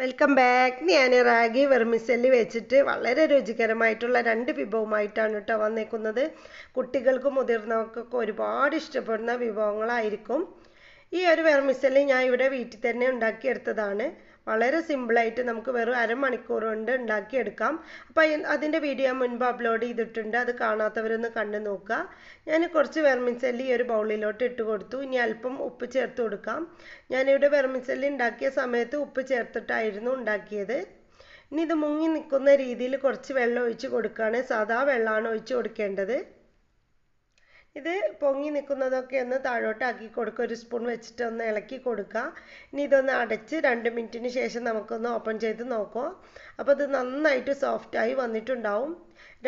Welcome back ഞാൻ ragi vermicelli വെച്ചിട്ട് വളരെ രുചികരമായിട്ടുള്ള രണ്ട് വിഭവമായിട്ടാണ് കേട്ടോ വന്നേക്കുന്നത്. കുട്ടികൾക്കും മുതിർന്നവർക്കൊക്കെ ഒരുപാട് ഇഷ്ടപ്പെടുന്ന വിഭവങ്ങളായിരിക്കും. ഈ ഒരു വെർമിസെല്ലി ഞാൻ ഇവിടെ വീട്ടിൽ തന്നെ ഉണ്ടാക്കിയെടുത്തതാണ്. വളരെ സിമ്പിളായിട്ട് നമുക്ക് വെറും അരമണിക്കൂർ കൊണ്ട് ഉണ്ടാക്കിയെടുക്കാം. അപ്പോൾ അതിന്റെ വീഡിയോ മുൻപ് അപ്ലോഡ് ചെയ്തിട്ടുണ്ട്. അത് കാണാത്തവരൊന്ന് കണ്ടു നോക്കുക. ഞാൻ കുറച്ച് വെർമിൻസെല്ലി ഒരു ബൗളിലോട്ട് ഇട്ട് കൊടുത്തു. ഇനി അല്പം ഉപ്പ് ചേർത്ത് കൊടുക്കാം. ഞാനിവിടെ വെർമിൻസെല്ലി ഉണ്ടാക്കിയ സമയത്ത് ഉപ്പ് ചേർത്തിട്ടായിരുന്നു ഉണ്ടാക്കിയത്. ഇനി ഇത് മുങ്ങി നിൽക്കുന്ന രീതിയിൽ കുറച്ച് വെള്ളം ഒഴിച്ച് കൊടുക്കുകയാണ്. സാധാ വെള്ളമാണ് ഒഴിച്ച് കൊടുക്കേണ്ടത്. ഇത് പൊങ്ങി നിൽക്കുന്നതൊക്കെ ഒന്ന് താഴോട്ടാക്കി കൊടുക്കുക ഒരു സ്പൂൺ വെച്ചിട്ട് ഒന്ന് ഇളക്കി കൊടുക്കുക ഇനി ഇതൊന്ന് അടച്ച് രണ്ട് മിനിറ്റിന് ശേഷം നമുക്കൊന്ന് ഓപ്പൺ ചെയ്ത് നോക്കാം. അപ്പോൾ ഇത് നന്നായിട്ട് സോഫ്റ്റായി വന്നിട്ടുണ്ടാവും.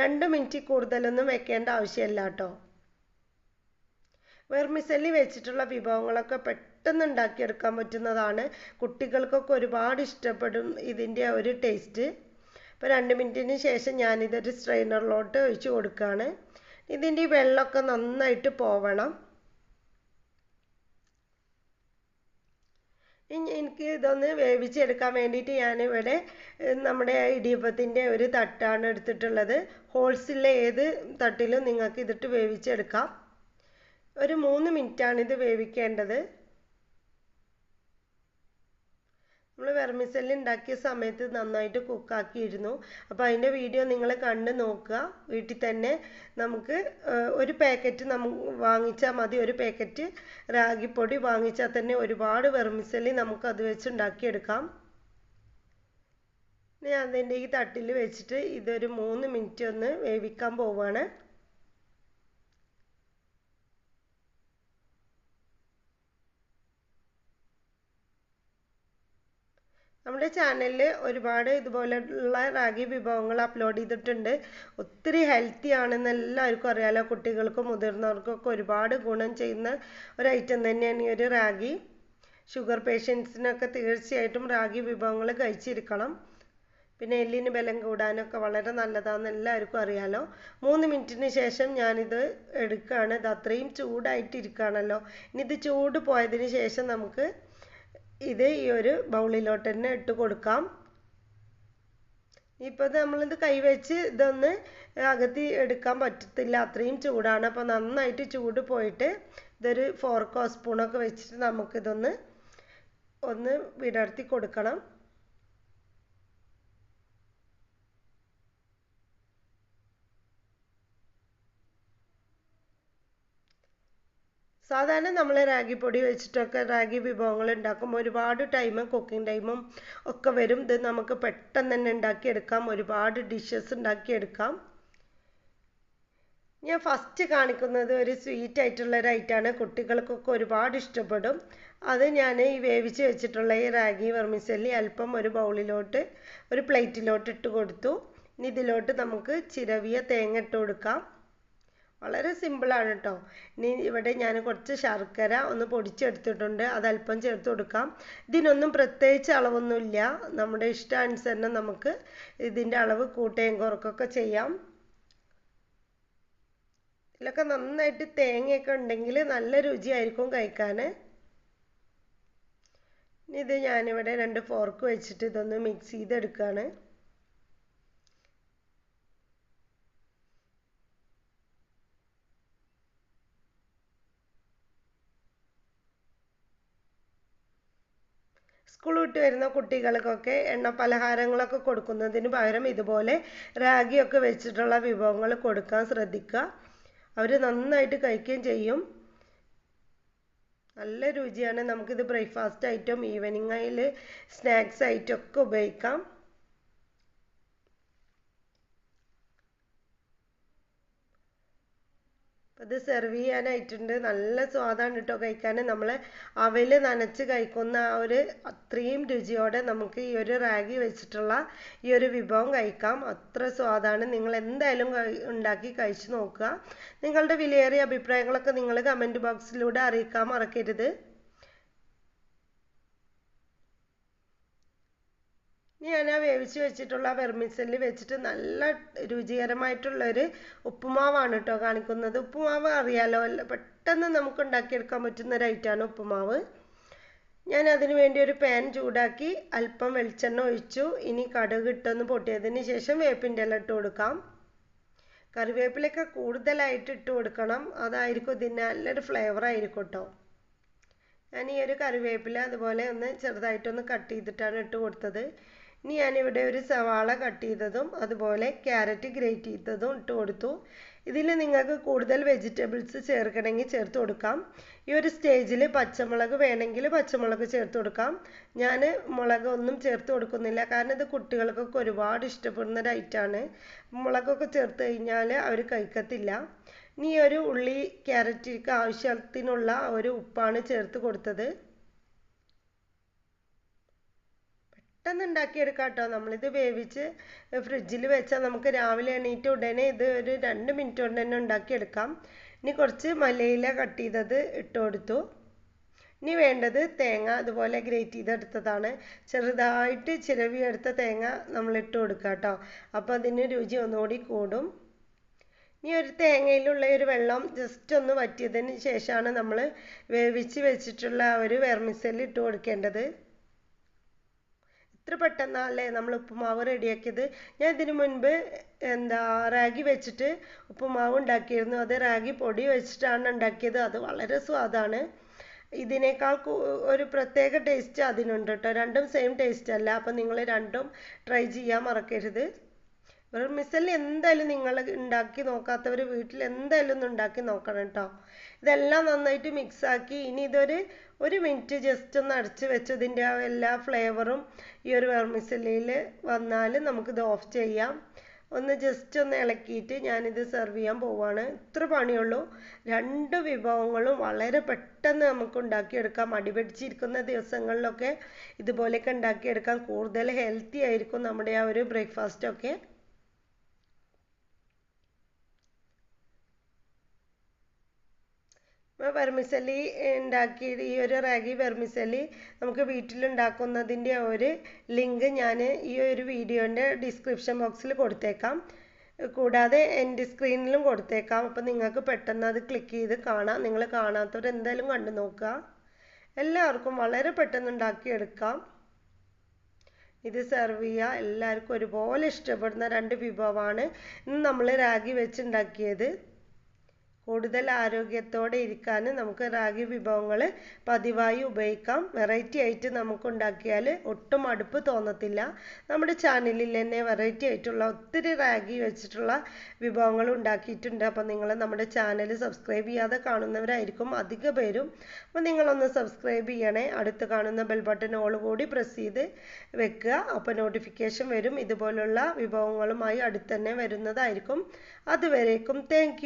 രണ്ട് മിനിറ്റ് കൂടുതലൊന്നും വെക്കേണ്ട ആവശ്യമില്ല കേട്ടോ. വെർമിസെല്ലി വെച്ചിട്ടുള്ള വിഭവങ്ങളൊക്കെ പെട്ടെന്ന് ഉണ്ടാക്കിയെടുക്കാൻ പറ്റുന്നതാണ്. കുട്ടികൾക്കൊക്കെ ഒരുപാട് ഇഷ്ടപ്പെടും ഇതിന്റെ ഒരു ടേസ്റ്റ് അപ്പോൾ രണ്ട് മിനിറ്റിന് ശേഷം ഞാനിതൊരു സ്ട്രെയിനറിലോട്ട് ഒഴിച്ച് കൊടുക്കുകയാണ് ഇതിന്റെ വെള്ളമൊക്കെ നന്നായിട്ട് പോവണം. ഇനി എനിക്ക് ഇതൊന്ന് വേവിച്ചെടുക്കാൻ വേണ്ടിയിട്ട് ഞാനിവിടെ നമ്മുടെ ഇടിയപ്പത്തിന്റെ ഒരു തട്ടാണ് എടുത്തിട്ടുള്ളത്. ഹോൾസിലെ ഏത് തട്ടിലും നിങ്ങൾക്ക് ഇതിട്ട് വേവിച്ചെടുക്കാം. ഒരു മൂന്ന് മിനിറ്റാണ് ഇത് വേവിക്കേണ്ടത്. നമ്മൾ വെർമിസെല്ലി ഉണ്ടാക്കിയ സമയത്ത് നന്നായിട്ട് കുക്കാക്കിയിരുന്നു. അപ്പോൾ അതിന്റെ വീഡിയോ നിങ്ങൾ കണ്ട് നോക്കുക വീട്ടിൽ തന്നെ നമുക്ക് ഒരു പാക്കറ്റ് നമുക്ക് വാങ്ങിച്ചാൽ മതി. ഒരു പാക്കറ്റ് റാഗിപ്പൊടി വാങ്ങിച്ചാൽ തന്നെ ഒരുപാട് വെർമിസെല്ലി നമുക്ക് അത് വെച്ച് ഉണ്ടാക്കിയെടുക്കാം ഞാൻ അതിന്റെ ഈ തട്ടിൽ വെച്ചിട്ട് ഇതൊരു മൂന്ന് മിനിറ്റ് ഒന്ന് വേവിക്കാൻ പോവുകയാണ് നമ്മുടെ ചാനലിൽ ഒരുപാട് ഇതുപോലെയുള്ള റാഗി വിഭവങ്ങൾ അപ്ലോഡ് ചെയ്തിട്ടുണ്ട്. ഒത്തിരി ഹെൽത്തി ആണെന്ന് എല്ലാവർക്കും അറിയാലോ. കുട്ടികൾക്കും മുതിർന്നവർക്കൊക്കെ ഒരുപാട് ഗുണം ചെയ്യുന്ന ഒരു ഐറ്റം തന്നെയാണ് ഈ ഒരു റാഗി. ഷുഗർ പേഷ്യൻസിനൊക്കെ തീർച്ചയായിട്ടും റാഗി വിഭവങ്ങൾ കഴിച്ചിരിക്കണം. പിന്നെ എല്ലിന് ബലം കൂടാനൊക്കെ വളരെ നല്ലതാണെന്ന് എല്ലാവർക്കും അറിയാലോ. മൂന്ന് മിനിറ്റിന് ശേഷം ഞാനിത് എടുക്കുകയാണ് ഇത് അത്രയും ചൂടായിട്ടിരിക്കുകയാണല്ലോ. ഇനി ഇത് ചൂട് പോയതിന് ശേഷം നമുക്ക് ഇത് ഈ ഒരു ബൗളിലോട്ട് തന്നെ ഇട്ട് കൊടുക്കാം. ഇപ്പോൾ നമ്മളിത് കൈവച്ച് ഇതൊന്ന് അകത്തി എടുക്കാൻ പറ്റത്തില്ല. അത്രയും ചൂടാണ്. അപ്പോൾ നന്നായിട്ട് ചൂട് പോയിട്ട് ഇതൊരു ഫോർക്കോ സ്പൂണൊക്കെ വെച്ചിട്ട് നമുക്കിതൊന്ന് ഒന്ന് വിടർത്തി കൊടുക്കണം. സാധാരണ നമ്മൾ റാഗി പൊടി വെച്ചിട്ടൊക്കെ റാഗി വിഭവങ്ങൾ ഉണ്ടാക്കുമ്പോൾ ഒരുപാട് ടൈമും കുക്കിംഗ് ടൈമും ഒക്കെ വരും. ഇത് നമുക്ക് പെട്ടെന്ന് തന്നെ ഉണ്ടാക്കിയെടുക്കാം. ഒരുപാട് ഡിഷസ് ഉണ്ടാക്കിയെടുക്കാം. ഞാൻ ഫസ്റ്റ് കാണിക്കുന്നത് ഒരു സ്വീറ്റ് ആയിട്ടുള്ള ഒരു കുട്ടികൾക്കൊക്കെ ഒരുപാട് ഇഷ്ടപ്പെടും. അത് ഞാൻ ഈ വേവിച്ച് വെച്ചിട്ടുള്ള ഈ റാഗി വെർമിസെല്ലി അല്പം ഒരു ബൗളിലോട്ട് ഒരു പ്ലേറ്റിലോട്ട് ഇട്ട് കൊടുത്തു. ഇനി ഇതിലോട്ട് നമുക്ക് ചിരവിയ തേങ്ങ ഇട്ട് കൊടുക്കാം. വളരെ സിമ്പിളാണ് കേട്ടോ ഇനി ഇവിടെ ഞാൻ കുറച്ച് ശർക്കര ഒന്ന് പൊടിച്ചെടുത്തിട്ടുണ്ട്. അത് ചേർത്ത് കൊടുക്കാം. ഇതിനൊന്നും പ്രത്യേകിച്ച് അളവൊന്നുമില്ല. നമ്മുടെ ഇഷ്ടാനുസരണം നമുക്ക് ഇതിന്റെ അളവ് കൂട്ടുകയും കുറക്കൊക്കെ ചെയ്യാം. ഇതിലൊക്കെ നന്നായിട്ട് തേങ്ങയൊക്കെ ഉണ്ടെങ്കിൽ നല്ല രുചിയായിരിക്കും കഴിക്കാൻ. ഇത് ഞാനിവിടെ രണ്ട് ഫോർക്ക് വെച്ചിട്ട് ഇതൊന്ന് മിക്സ് ചെയ്തെടുക്കുകയാണ് സ്കൂൾ വിട്ട് വരുന്ന കുട്ടികൾക്കൊക്കെ എണ്ണ പലഹാരങ്ങളൊക്കെ കൊടുക്കുന്നതിന് പകരം ഇതുപോലെ റാഗിയൊക്കെ വെച്ചിട്ടുള്ള വിഭവങ്ങൾ കൊടുക്കാൻ ശ്രദ്ധിക്കുക. അവർ നന്നായിട്ട് കഴിക്കുകയും ചെയ്യും. നല്ല രുചിയാണ്. നമുക്കിത് ബ്രേക്ക്ഫാസ്റ്റ് ആയിട്ടും ഈവനിങ്ങിൽ സ്നാക്സ് ആയിട്ടും ഒക്കെ ഉപയോഗിക്കാം. ഇത് സെർവ് ചെയ്യാനായിട്ടുണ്ട്. നല്ല സ്വാദാണ് കേട്ടോ കഴിക്കാൻ. നമ്മൾ അവൽ നനച്ച് കഴിക്കുന്ന ആ ഒരു അത്രയും രുചിയോടെ നമുക്ക് ഈ ഒരു റാഗി വെച്ചിട്ടുള്ള ഈ ഒരു വിഭവം കഴിക്കാം. അത്ര സ്വാദാണ്. നിങ്ങൾ എന്തായാലും ഉണ്ടാക്കി കഴിച്ചു നോക്കുക. നിങ്ങളുടെ വിലയേറിയ അഭിപ്രായങ്ങളൊക്കെ നിങ്ങൾ കമന്റ് ബോക്സിലൂടെ അറിയിക്കാൻ മറക്കരുത്. ഞാൻ ആ വേവിച്ച് വെച്ചിട്ടുള്ള വെർമിസെല്ലി വെച്ചിട്ട് നല്ല രുചികരമായിട്ടുള്ളൊരു ഉപ്പുമാവാണ് കേട്ടോ കാണിക്കുന്നത്. ഉപ്പുമാവ് അറിയാലോ പെട്ടെന്ന് നമുക്ക് ഉണ്ടാക്കിയെടുക്കാൻ പറ്റുന്ന ഒരു ഐറ്റമാണ് ഉപ്പുമാവ്. ഞാൻ അതിന് വേണ്ടി ഒരു പാൻ ചൂടാക്കി അല്പം വെളിച്ചെണ്ണ ഒഴിച്ചു. ഇനി കടുക് ഇട്ടൊന്ന് പൊട്ടിയതിന് ശേഷം വേപ്പിന്റെ ഇല ഇട്ട് കൊടുക്കാം. കറിവേപ്പിലൊക്കെ കൂടുതലായിട്ട് ഇട്ട് കൊടുക്കണം. അതായിരിക്കും ഇതിന് നല്ലൊരു ഫ്ലേവർ ആയിരിക്കും കേട്ടോ ഞാൻ ഈ ഒരു കറിവേപ്പില അതുപോലെ ഒന്ന് ചെറുതായിട്ടൊന്ന് കട്ട് ചെയ്തിട്ടാണ് ഇട്ട് കൊടുത്തത്. ഇനി ഞാനിവിടെ ഒരു സവാള കട്ട് ചെയ്തതും അതുപോലെ ക്യാരറ്റ് ഗ്രേറ്റ് ചെയ്തതും ഇട്ട് കൊടുത്തു. ഇതിൽ നിങ്ങൾക്ക് കൂടുതൽ വെജിറ്റബിൾസ് ചേർക്കണമെങ്കിൽ ചേർത്ത് കൊടുക്കാം. ഈ ഒരു സ്റ്റേജിൽ പച്ചമുളക് വേണമെങ്കിൽ പച്ചമുളക് ചേർത്ത് കൊടുക്കാം. ഞാൻ മുളക് ഒന്നും ചേർത്ത് കൊടുക്കുന്നില്ല. കാരണം ഇത് കുട്ടികൾക്കൊക്കെ ഒരുപാട് ഇഷ്ടപ്പെടുന്ന ഒരു മുളകൊക്കെ ചേർത്ത് കഴിഞ്ഞാൽ അവർ കഴിക്കത്തില്ല. ഇനി ഒരു ഉള്ളി ക്യാരറ്റിക്ക് ആവശ്യത്തിനുള്ള ഒരു ഉപ്പാണ് ചേർത്ത് കൊടുത്തത്. പെട്ടെന്ന് ഉണ്ടാക്കിയെടുക്കാം കേട്ടോ നമ്മളിത് വേവിച്ച് ഫ്രിഡ്ജിൽ വെച്ചാൽ നമുക്ക് രാവിലെ എണീറ്റ് ഉടനെ ഇത് ഒരു രണ്ട് മിനിറ്റ് കൊണ്ട് തന്നെ ഉണ്ടാക്കിയെടുക്കാം. ഇനി കുറച്ച് മലയില കട്ട് ചെയ്തത് ഇട്ട് കൊടുത്തു. ഇനി വേണ്ടത് തേങ്ങ അതുപോലെ ഗ്രേറ്റ് ചെയ്തെടുത്തതാണ്. ചെറുതായിട്ട് ചിരവിയെടുത്ത തേങ്ങ നമ്മൾ ഇട്ട് കൊടുക്കുക കേട്ടോ അപ്പോൾ അതിന് രുചി ഒന്നുകൂടി കൂടും. ഇനി ഒരു തേങ്ങയിലുള്ള ഒരു വെള്ളം ജസ്റ്റ് ഒന്ന് വറ്റിയതിന് ശേഷമാണ് നമ്മൾ വേവിച്ച് വെച്ചിട്ടുള്ള ഒരു വെർമിസെല്ലി ഇട്ട് കൊടുക്കേണ്ടത്. ഇത്ര പെട്ടെന്നല്ലേ നമ്മൾ ഉപ്പുമാവ് റെഡിയാക്കിയത്? ഞാൻ ഇതിനു മുൻപ് എന്താ റാഗി വെച്ചിട്ട് ഉപ്പുമാവ് ഉണ്ടാക്കിയിരുന്നു. അത് റാഗി പൊടി വെച്ചിട്ടാണ് ഉണ്ടാക്കിയത്. അത് വളരെ സ്വാദാണ്. ഇതിനേക്കാൾ ഒരു പ്രത്യേക ടേസ്റ്റ് അതിനുണ്ട് കേട്ടോ. രണ്ടും സെയിം ടേസ്റ്റ് അല്ല. അപ്പം നിങ്ങൾ രണ്ടും ട്രൈ ചെയ്യാൻ മറക്കരുത്. വെർമിസെല്ലി എന്തായാലും നിങ്ങൾ ഉണ്ടാക്കി നോക്കാത്തവർ വീട്ടിൽ എന്തായാലും ഒന്ന് ഉണ്ടാക്കി നോക്കണം കേട്ടോ ഇതെല്ലാം നന്നായിട്ട് മിക്സ് ആക്കി. ഇനി ഇതൊരു ഒരു മിനിറ്റ് ജസ്റ്റ് ഒന്ന് അടച്ച് വെച്ച് ഇതിന്റെ എല്ലാ ഫ്ലേവറും ഈ ഒരു വെർമിസെല്ലിയിൽ വന്നാൽ നമുക്കിത് ഓഫ് ചെയ്യാം. ഒന്ന് ജസ്റ്റ് ഒന്ന് ഇളക്കിയിട്ട് ഞാനിത് സെർവ് ചെയ്യാൻ പോവാണ്. ഇത്ര പണിയുള്ളൂ. രണ്ട് വിഭവങ്ങളും വളരെ പെട്ടെന്ന് നമുക്ക് ഉണ്ടാക്കിയെടുക്കാം. മടി പിടിച്ചിരിക്കുന്ന ദിവസങ്ങളിലൊക്കെ ഇതുപോലെയൊക്കെ ഉണ്ടാക്കിയെടുക്കാം. കൂടുതൽ ഹെൽത്തി ആയിരിക്കും നമ്മുടെ ആ ഒരു ബ്രേക്ക്ഫാസ്റ്റൊക്കെ വെർമിസലി ഉണ്ടാക്കി ഈ ഒരു റാഗി വെർമിസലി നമുക്ക് വീട്ടിലുണ്ടാക്കുന്നതിന്റെ ഒരു ലിങ്ക് ഞാൻ ഈ ഒരു വീഡിയോന്റെ ഡിസ്ക്രിപ്ഷൻ ബോക്സിൽ കൊടുത്തേക്കാം. കൂടാതെ എന്റെ സ്ക്രീനിലും കൊടുത്തേക്കാം. അപ്പം നിങ്ങൾക്ക് പെട്ടെന്ന് അത് ക്ലിക്ക് ചെയ്ത് കാണാം. നിങ്ങൾ കാണാത്തവർ എന്തായാലും കണ്ടു നോക്കുക. എല്ലാവർക്കും വളരെ പെട്ടെന്ന് ഉണ്ടാക്കിയെടുക്കാം. ഇത് സെർവ് ചെയ്യുക. എല്ലാവർക്കും ഒരുപോലെ ഇഷ്ടപ്പെടുന്ന രണ്ട് വിഭവമാണ് ഇന്ന് നമ്മൾ റാഗി വെച്ചുണ്ടാക്കിയത് കൂടുതൽ ആരോഗ്യത്തോടെ ഇരിക്കാൻ നമുക്ക് റാഗി വിഭവങ്ങൾ പതിവായി ഉപയോഗിക്കാം. വെറൈറ്റി ആയിട്ട് നമുക്ക് ഉണ്ടാക്കിയാൽ ഒട്ടും മടുപ്പ് തോന്നത്തില്ല. നമ്മുടെ ചാനലിൽ തന്നെ വെറൈറ്റി ആയിട്ടുള്ള ഒത്തിരി റാഗി വെച്ചിട്ടുള്ള വിഭവങ്ങൾ ഉണ്ടാക്കിയിട്ടുണ്ട്. അപ്പോൾ നിങ്ങൾ നമ്മുടെ ചാനൽ സബ്സ്ക്രൈബ് ചെയ്യാതെ കാണുന്നവരായിരിക്കും അധിക പേരും. അപ്പോൾ നിങ്ങളൊന്ന് സബ്സ്ക്രൈബ് ചെയ്യണേ. അടുത്ത് കാണുന്ന ബെൽ ബട്ടൺ ഓൾ കൂടി പ്രസ് ചെയ്ത് വെക്കുക. അപ്പോൾ നോട്ടിഫിക്കേഷൻ വരും. ഇതുപോലുള്ള വിഭവങ്ങളുമായി അടുത്ത് തന്നെ വരുന്നതായിരിക്കും. അതുവരേക്കും താങ്ക്